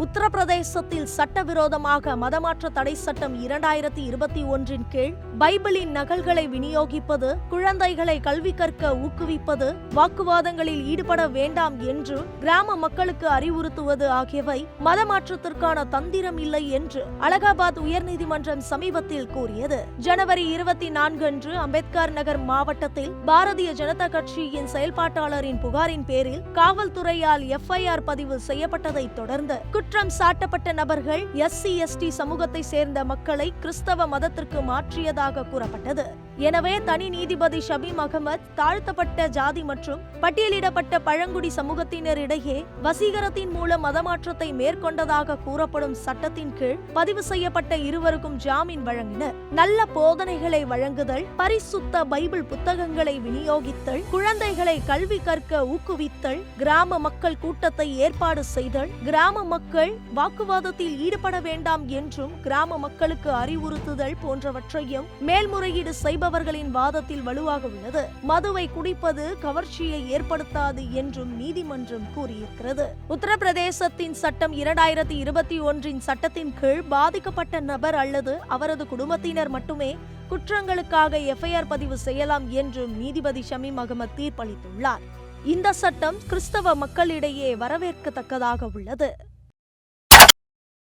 உத்தரப்பிரதேசத்தில் சட்டவிரோதமாக மதமாற்ற தடை சட்டம் இரண்டாயிரத்தி இருபத்தி ஒன்றின் கீழ் பைபிளின் நகல்களை விநியோகிப்பது குழந்தைகளை கல்வி கற்க ஊக்குவிப்பது வாக்குவாதங்களில் ஈடுபட வேண்டாம் என்று கிராம மக்களுக்கு அறிவுறுத்துவது ஆகியவை மதமாற்றத்திற்கான தந்திரம் இல்லை என்று அலகாபாத் உயர்நீதிமன்றம் சமீபத்தில் கூறியது. ஜனவரி இருபத்தி நான்கு அன்று அம்பேத்கர் நகர் மாவட்டத்தில் பாரதிய ஜனதா கட்சியின் செயல்பாட்டாளரின் புகாரின் பேரில் காவல்துறையால் எஃப்ஐஆர் பதிவு செய்யப்பட்டதைத் தொடர்ந்து குற்றம் சாட்டப்பட்ட நபர்கள் எஸ்சி எஸ்டி சமூகத்தை சேர்ந்த மக்களை கிறிஸ்தவ மதத்திற்கு மாற்றியதாக கூறப்பட்டது. எனவே தனி நீதிபதி ஷபீம் அகமது தாழ்த்தப்பட்ட ஜாதி மற்றும் பட்டியலிடப்பட்ட பழங்குடி சமூகத்தினரிடையே வசீகரத்தின் மூலம் மதமாற்றத்தை மேற்கொண்டதாக கூறப்படும் சட்டத்தின் கீழ் பதிவு செய்யப்பட்ட இருவருக்கும் ஜாமீன் வழங்கினர். நல்ல போதனைகளை வழங்குதல் பரிசுத்த பைபிள் புத்தகங்களை விநியோகித்தல் குழந்தைகளை கல்வி கற்க ஊக்குவித்தல் கிராம மக்கள் கூட்டத்தை ஏற்பாடு செய்தல் கிராம மக்கள் வாக்குவாதத்தில் ஈடுபட வேண்டாம் என்றும் கிராம மக்களுக்கு அறிவுறுத்துதல் போன்றவற்றையும் மேல்முறையீடு செய்பவர்களின் வாதத்தில் வலுவாக உள்ளது. மதுவை குடிப்பது கவர்ச்சியை ஏற்படுத்தாது என்றும் நீதிமன்றம் கூறியிருக்கிறது. உத்தரப்பிரதேசத்தின் சட்டம் இரண்டாயிரத்தி இருபத்தி ஒன்றின் சட்டத்தின் கீழ் பாதிக்கப்பட்ட நபர் அல்லது அவரது குடும்பத்தினர் மட்டுமே குற்றங்களுக்காக எஃப்ஐஆர் பதிவு செய்யலாம் என்றும் நீதிபதி ஷமீம் அகமது தீர்ப்பளித்துள்ளார். இந்த சட்டம் கிறிஸ்தவ மக்களிடையே வரவேற்கத்தக்கதாக உள்ளது.